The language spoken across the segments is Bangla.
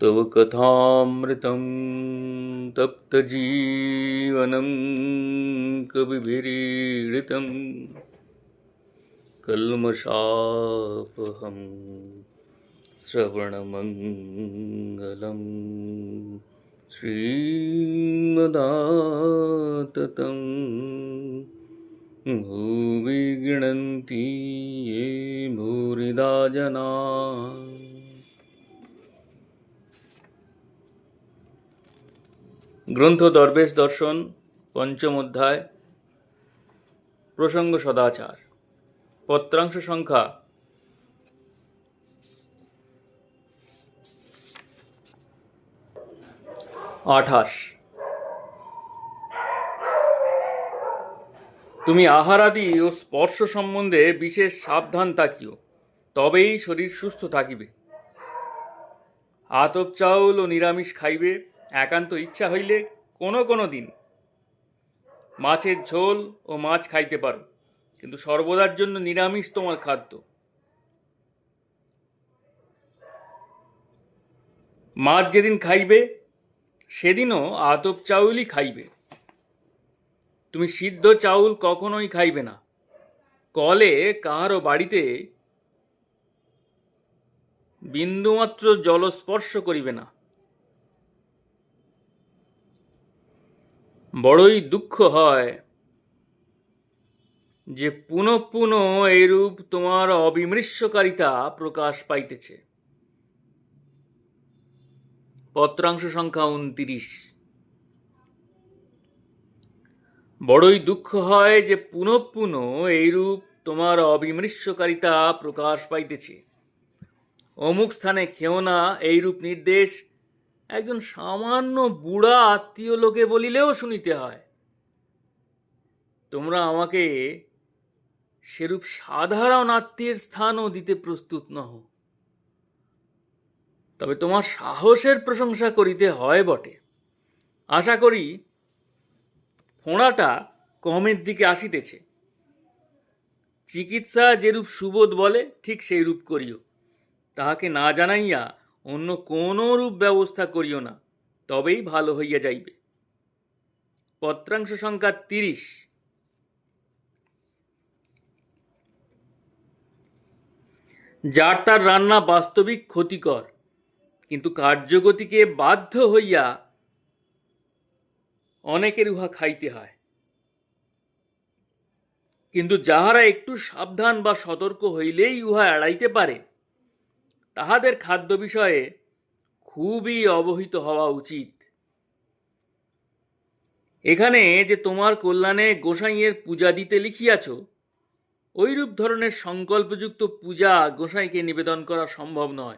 तव कथामृतं तप्तजीवनं कविभिरीडितं कल्मषापहं श्रवणमङ्गलं श्रीमदाततं भुवि गृह्णन्ति ये भूरिदा जना গ্রন্থ দরবেশ দর্শন পঞ্চম অধ্যায় প্রসঙ্গ সদাচার পত্রাংশ সংখ্যা আঠাশ তুমি আহারাদি ও স্পর্শ সম্বন্ধে বিশেষ সাবধান থাকিও, তবেই শরীর সুস্থ থাকিবে। আতপ চাউল ও নিরামিষ খাইবে, একান্ত ইচ্ছা হইলে কোনো কোনো দিন। মাছের ঝোল ও মাছ খাইতে পারো, কিন্তু সর্বদার জন্য নিরামিষ তোমার খাদ্য। মাছ যেদিন খাইবে, সেদিনও আতপ চাউলই খাইবে। তুমি সিদ্ধ চাউল কখনোই খাইবে না। কলে কাহারও বাড়িতে বিন্দুমাত্র জলস্পর্শ করিবে না। বড়ই দুঃখ হয় যে পুনঃ পুনঃ এইরূপ তোমার অবিমৃষ্যকারিতা প্রকাশ পাইতেছে। পত্রাংশ সংখ্যা উনতিরিশ। বড়ই দুঃখ হয় যে পুনঃ পুনঃ এইরূপ তোমার অবিমৃষ্যকারিতা প্রকাশ পাইতেছে। অমুক স্থানে খেও না এইরূপ নির্দেশ। একজন সামান্য বুড়া আত্মীয় লোকে বলিলেও শুনিতে হয়। তোমরা আমাকে সেরূপ সাধারণ আত্মীয়ের স্থানও দিতে প্রস্তুত নহ। তবে তোমার সাহসের প্রশংসা করিতে হয় বটে। আশা করি ফোঁড়াটা কমের দিকে আসিতেছে। চিকিৎসা যেরূপ সুবোধ বলে, ঠিক সেই রূপ করিও। তাহাকে না জানাইয়া অন্য কোনো রূপ ব্যবস্থা করিও না, তবেই ভালো হইয়া যাইবে। পত্রাংশ সংখ্যা তিরিশ। যার তার রান্না বাস্তবিক ক্ষতিকর, কিন্তু কার্যগতিকে বাধ্য হইয়া অনেকের উহা খাইতে হয়। কিন্তু যাহারা একটু সাবধান বা সতর্ক হইলেই উহা এড়াইতে পারে, তাহাদের খাদ্য বিষয়ে খুবই অবহিত হওয়া উচিত। এখানে যে তোমার কল্যাণে গোসাইয়ের পূজা দিতে লিখিয়াছ ওইরূপ ধরনের সংকল্পযুক্ত পূজা গোসাইকে নিবেদন করা সম্ভব নয়।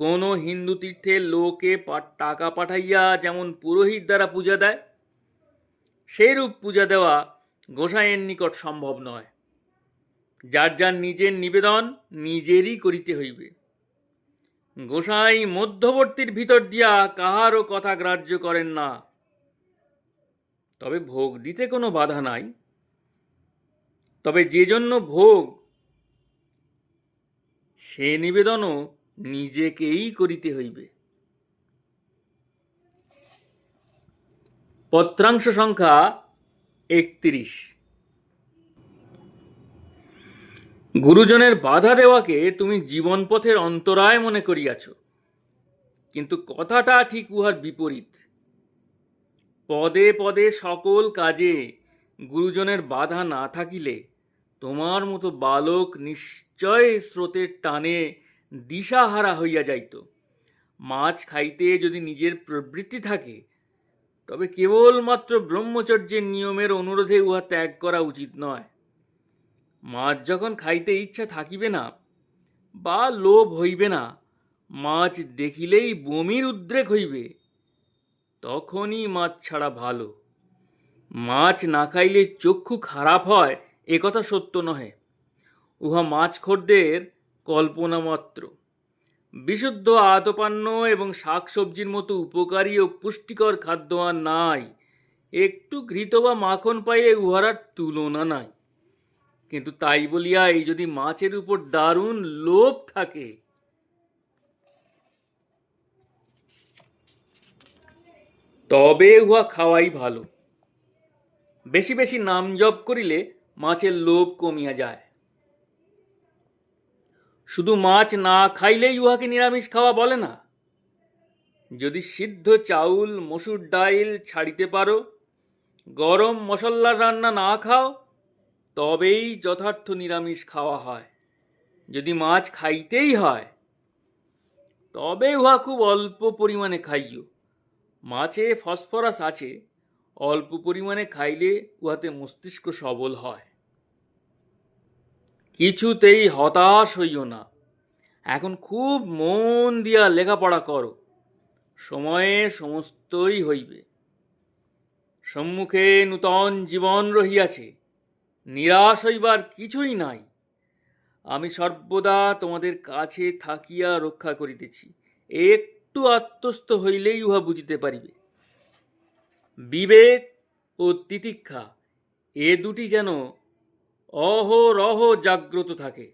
কোনো হিন্দু তীর্থের লোকে টাকা পাঠাইয়া যেমন পুরোহিত দ্বারা পূজা দেয়, সেইরূপ পূজা দেওয়া গোসাইয়ের নিকট সম্ভব নয়। যার যার নিজের নিবেদন নিজেরই করিতে হইবে। গোসাই মধ্যবর্তীর ভিতর দিয়া কাহারও কথা গ্রাহ্য করেন না। তবে ভোগ দিতে কোনো বাধা নাই। তবে যে জন্য ভোগ, সে নিবেদনও নিজেকেই করিতে হইবে। পত্রাংশ সংখ্যা একত্রিশ। গুরুজনের বাধা দেওয়াকে তুমি জীবনপথের অন্তরায় মনে করিয়াছ, কিন্তু কথাটা ঠিক উহার বিপরীত। পদে পদে সকল কাজে গুরুজনের বাধা না থাকিলে তোমার মতো বালক নিশ্চয় স্রোতের টানে দিশাহারা হইয়া যাইত। মাছ খাইতে যদি নিজের প্রবৃত্তি থাকে, তবে কেবলমাত্র ব্রহ্মচর্যের নিয়মের অনুরোধে উহা ত্যাগ করা উচিত নয়। মাছ যখন খাইতে ইচ্ছা থাকিবে না, বা লোভ হইবে না, মাছ দেখিলেই বমির উদ্রেক হইবে, তখনই মাছ ছাড়া ভালো। মাছ না খাইলে চক্ষু খারাপ হয় একথা সত্য নহে। উহা মাছখোরদের কল্পনা মাত্র বিশুদ্ধ আতপান্য এবং শাকসবজির মতো উপকারী ও পুষ্টিকর খাদ্য আর নাই। একটু ঘৃত বা মাখন পাইলে উহার তুলনা নাই। কিন্তু তাই বলিয়া এই যদি মাছের উপর দারুণ লোভ থাকে। তবে উহা খাওয়াই ভালো। বেশি বেশি নাম জপ করিলে মাছের লোভ কমিয়া যায়। শুধু মাছ না খাইলেই উহাকে নিরামিষ খাওয়া বলে না। যদি সিদ্ধ চাউল, মসুর ডাইল ছাড়িতে পারো, গরম মশলার রান্না না খাও, তবেই যথার্থ নিরামিষ খাওয়া হয়। যদি মাছ খাইতেই হয়, তবে উহা খুব অল্প পরিমাণে খাইও। মাছে ফসফরাস আছে, অল্প পরিমাণে খাইলে উহাতে মস্তিষ্ক সবল হয়। কিছুতেই হতাশ হইও না। এখন খুব মন দিয়া লেখাপড়া করো। সময়ে সমস্তই হইবে। সম্মুখে নূতন জীবন রহিয়াছে। নিরাশ হইবার কিছুই নাই। আমি সর্বদা তোমাদের কাছে থাকিয়া রক্ষা করিতেছি। একটু আত্মস্থ হইলেই উহা বুঝিতে পারিবে। বিবেক ও তিতিক্ষা, এ দুটি যেন অহরহ জাগ্রত থাকে।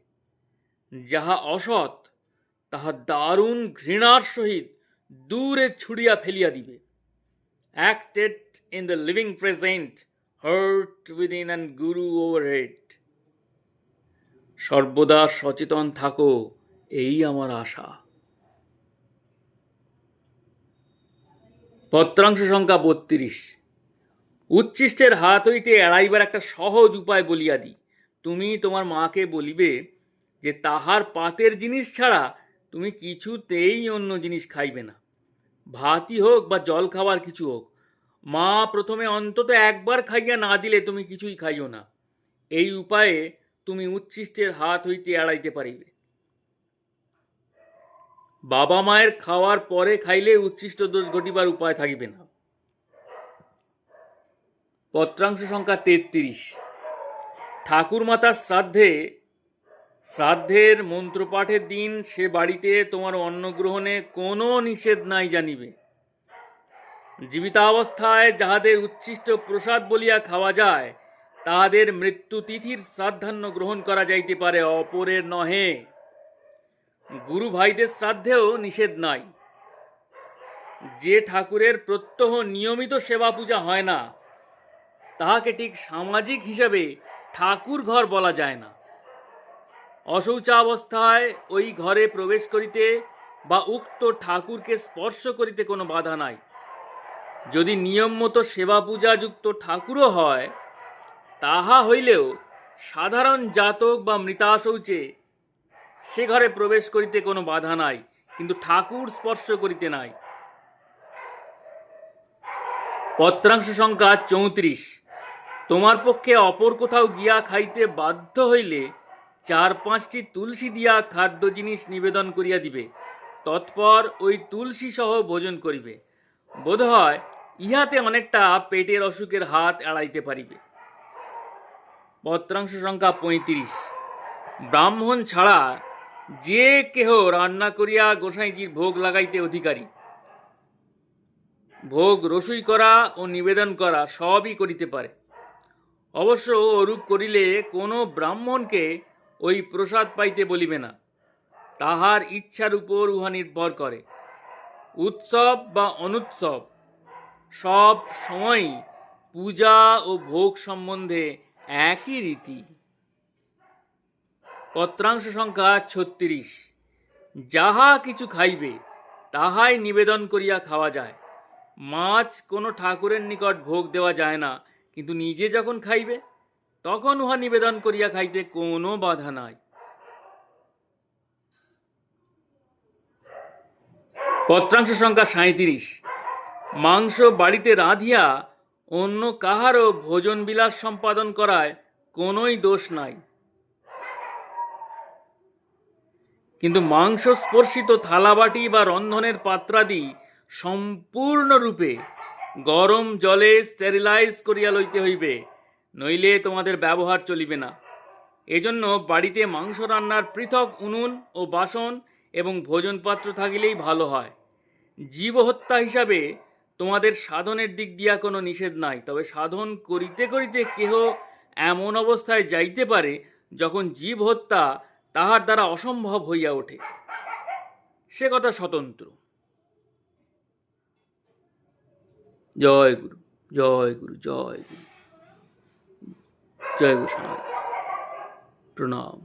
যাহা অসৎ, তাহা দারুণ ঘৃণার সহিত দূরে ছুড়িয়া ফেলিয়া দিবে। Acted in the living present heart within and guru over head সর্বদা সচেতন থাকো, এই আমার আশা। পত্রাংশ সংখ্যা বত্রিশ। উচ্ছিষ্টের হাত হইতে এড়াইবার একটা সহজ উপায় বলিয়া দিই। তুমি তোমার মাকে বলিবে যে তাহার পাতের জিনিস ছাড়া তুমি কিছুতেই অন্য জিনিস খাইবে না। ভাতই হোক বা জল খাবার কিছু হোক, মা প্রথমে অন্তত একবার খাইয়া না দিলে তুমি কিছুই খাইও না। এই উপায়ে তুমি উচ্ছিষ্টের হাত হইতে এড়াইতে পারিবে। বাবা মায়ের খাওয়ার পরে খাইলে উচ্ছিষ্ট দোষ ঘটিবার উপায় থাকিবে না। পত্রাংশ সংখ্যা তেত্রিশ। ঠাকুর মাতার শ্রাদ্ধে, শ্রাদ্ধের মন্ত্রপাঠের দিন সে বাড়িতে তোমার অন্নগ্রহণে কোনো নিষেধ নাই জানিবে। জীবিতাবস্থায় যাহাদের উচ্ছিষ্ট প্রসাদ বলিয়া খাওয়া যায়, তাহাদের মৃত্যু তিথির শ্রাদ্ধান্ন গ্রহণ করা যাইতে পারে, অপরের নহে। গুরু ভাইদের শ্রাদ্ধেও নিষেধ নাই। যে ঠাকুরের প্রত্যহ নিয়মিত সেবা পূজা হয় না, তাহাকে ঠিক সামাজিক হিসাবে ঠাকুর ঘর বলা যায় না। অশৌচাবস্থায় ওই ঘরে প্রবেশ করিতে বা উক্ত ঠাকুরকে স্পর্শ করিতে কোনো বাধা নাই। যদি নিয়ম মতো সেবা পূজাযুক্ত ঠাকুরও হয়, তাহা হইলেও সাধারণ জাতক বা মৃতাশৌচে সে ঘরে প্রবেশ করিতে কোনো বাধা নাই, কিন্তু ঠাকুর স্পর্শ করিতে নাই। পত্রাংশ সংখ্যা চৌত্রিশ। তোমার পক্ষে অপর কোথাও গিয়া খাইতে বাধ্য হইলে চার পাঁচটি তুলসী দিয়া খাদ্য জিনিস নিবেদন করিয়া দিবে। তৎপর ওই তুলসী সহ ভোজন করিবে। বোধহয় ইহাতে অনেকটা পেটের অসুখের হাত এড়াইতে পারিবে। পত্রাংশ সংখ্যা পঁয়ত্রিশ। ব্রাহ্মণ ছাড়া যে কেহ রান্না করিয়া গোসাইজির ভোগ লাগাইতে অধিকারী। ভোগ রসুই করা ও নিবেদন করা সবই করিতে পারে। অবশ্য ওরূপ করিলে কোনো ব্রাহ্মণকে ওই প্রসাদ পাইতে বলিবে না। তাহার ইচ্ছার উপর উহা নির্ভর করে। উৎসব বা অনুৎসব সব সময়ই পূজা ও ভোগ সম্বন্ধে একই রীতি। পত্রাংশ সংখ্যা ছত্রিশ। যাহা কিছু খাইবে, তাহাই নিবেদন করিয়া খাওয়া যায়। মাছ কোনো ঠাকুরের নিকট ভোগ দেওয়া যায় না। কিন্তু নিজে যখন খাইবে, তখন উহা নিবেদন করিয়া খাইতে কোনো বাধা নাই। পত্রাংশ সংখ্যা সাঁত্রিশ মাংস বাড়িতে রাঁধিয়া অন্য কাহারও ভোজন বিলাস সম্পাদন করায় কোনোই দোষ নাই। কিন্তু মাংস স্পর্শিত থালাবাটি বা রন্ধনের পাত্রাদি সম্পূর্ণরূপে গরম জলে স্টেরিলাইজ করিয়া লইতে হইবে, নইলে তোমাদের ব্যবহার চলিবে না। এজন্য বাড়িতে মাংস রান্নার পৃথক উনুন ও বাসন এবং ভোজনপাত্র থাকিলেই ভালো হয়। জীবহত্যা হিসাবে তোমাদের সাধনের দিক দিয়া কোনো নিষেধ নাই, তবে সাধন করিতে করিতে কেহ এমন অবস্থায় যাইতে পারে যখন জীব হত্যা তাহার দ্বারা অসম্ভব হইয়া ওঠে। সে কথা স্বতন্ত্র। জয় গুরু জয় গুরু জয় গুরু। জয় গুরু সাহেব প্রণাম।